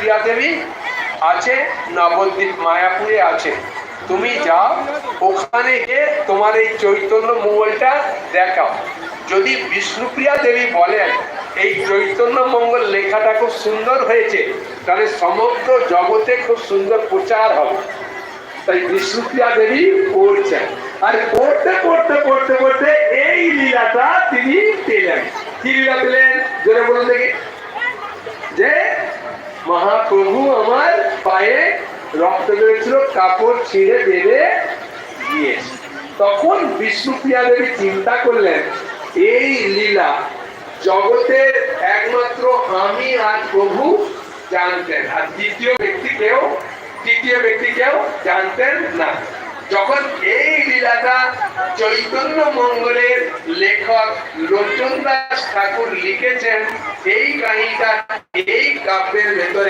বিষ্ণুপ্রিয়া দেবী আছে, নবদ্বীপ মায়াপুরে আছে। তুমি যাও, ওখানে গিয়ে তোমার এই চৈতন্য মঙ্গলটা দেখাও। যদি বিষ্ণুপ্রিয়া দেবী বলেন, এই চৈতন্য মঙ্গল লেখাটা খুব সুন্দর হয়েছে, তাহলে সমগ্র জগতে খুব সুন্দর প্রচার হবে। তাই বিষ্ণুপ্রিয়া দেবী পড়ছেন। আর পড়তে পড়তে পড়তে পড়তে এই লীলাটা তিনি পেলেন। কি লীলা পেলেন? জোরে বলুন দেখি। মহাপ্রভু আমার পায়ে রক্ত বেরোচ্ছিল কাপড় ছিঁড়ে বেড়ে গিয়েছে তখন বিষ্ণুপ্রিয়া দেবী চিন্তা করলেন, এই লীলা জগতের একমাত্র আমি আর প্রভু জানতেন, আর দ্বিতীয় ব্যক্তি কেউ, তৃতীয় ব্যক্তি কেউ জানতেন না। যখন এই লীলাটা চৈতন্য মঙ্গলের লেখক লোচন দাস ঠাকুর লিখেছেন, এই কাহিনীটা এই কাব্যের ভেতরে